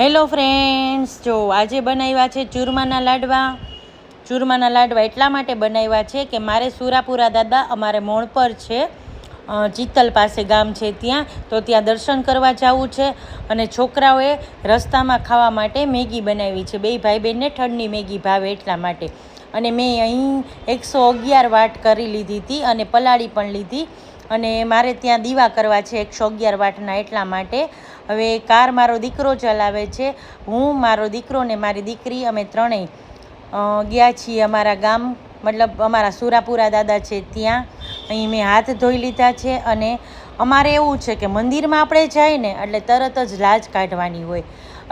Hello friends જો આજે બનાવ્યા છે ચૂરમાના લાડવા. ચૂરમાના લાડવા એટલા માટે બનાવ્યા છે કે મારે સુરાપુરા દાદા અમારે મોણ પર છે. ચિત્તલ પાસે ગામ છે ત્યાં. તો ત્યાં દર્શન કરવા જવું છે અને છોકરાઓએ રસ્તામાં ખાવા માટે મેગી બનાવી છે. બે ભાઈ બહેનને ઠંડની મેગી ભાવે એટલા માટે. અને મેં અહીં એકસો અગિયાર વાટ કરી લીધી હતી અને પલાળી પણ લીધી. અને મારે ત્યાં દીવા કરવા છે એકસો અગિયાર વાટના એટલા માટે. હવે કાર મારો દીકરો ચલાવે છે. હું મારો દીકરો ને મારી દીકરી અમે ત્રણેય ગયા છીએ અમારા ગામ, મતલબ અમારા સુરાપુરા દાદા છે ત્યાં. અહીં મેં હાથ ધોઈ લીધા છે અને અમારે એવું છે કે મંદિરમાં આપણે જઈએ ને એટલે તરત જ લાજ કાઢવાની હોય.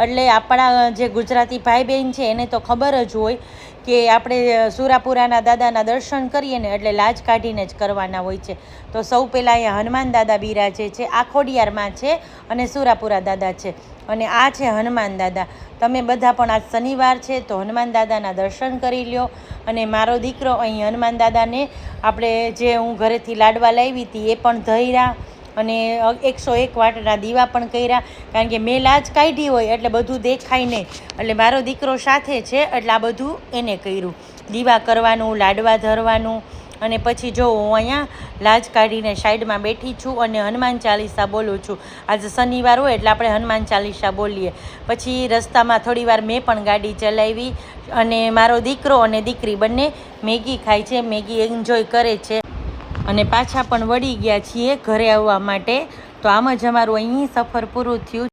એટલે આપણા જે ગુજરાતી ભાઈ બહેન છે એને તો ખબર જ હોય કે આપણે સુરાપુરાના દાદાના દર્શન કરીએ ને એટલે લાજ કાઢીને જ કરવાના હોય છે. તો સૌ પહેલાં અહીંયા હનુમાન દાદા બિરાજે છે, આ ખોડિયારમાં છે અને સુરાપુરા દાદા છે. અને આ છે હનુમાન દાદા. તમે બધા પણ આજ શનિવાર છે તો હનુમાન દાદાના દર્શન કરી લ્યો. અને મારો દીકરો અહીં હનુમાન દાદાને આપણે જે હું ઘરેથી લાડવા લાવી હતી એ પણ ધર્યા. અને એકસો એક વાટના દીવા પણ કર્યા, કારણ કે મેં લાજ કાઢી હોય એટલે બધું દેખાય નહીં. એટલે મારો દીકરો સાથે છે એટલે આ બધું એને કર્યું. દીવા કરવાનું, લાડવા ધરવાનું, અને પછી જો હું અહીંયા લાજ કાઢીને સાઈડમાં બેઠી છું અને હનુમાન ચાલીસા બોલું છું. આજે શનિવાર હોય એટલે આપણે હનુમાન ચાલીસા બોલીએ. પછી રસ્તામાં થોડીવાર મેં પણ ગાડી ચલાવી અને મારો દીકરો અને દીકરી બંને મેગી ખાય છે, મેગી એન્જોય કરે છે. અને પાછા પણ વળી ગયા છીએ ઘરે આવવા માટે. તો આમ જ અમારું અહીં સફર પૂરું થયું.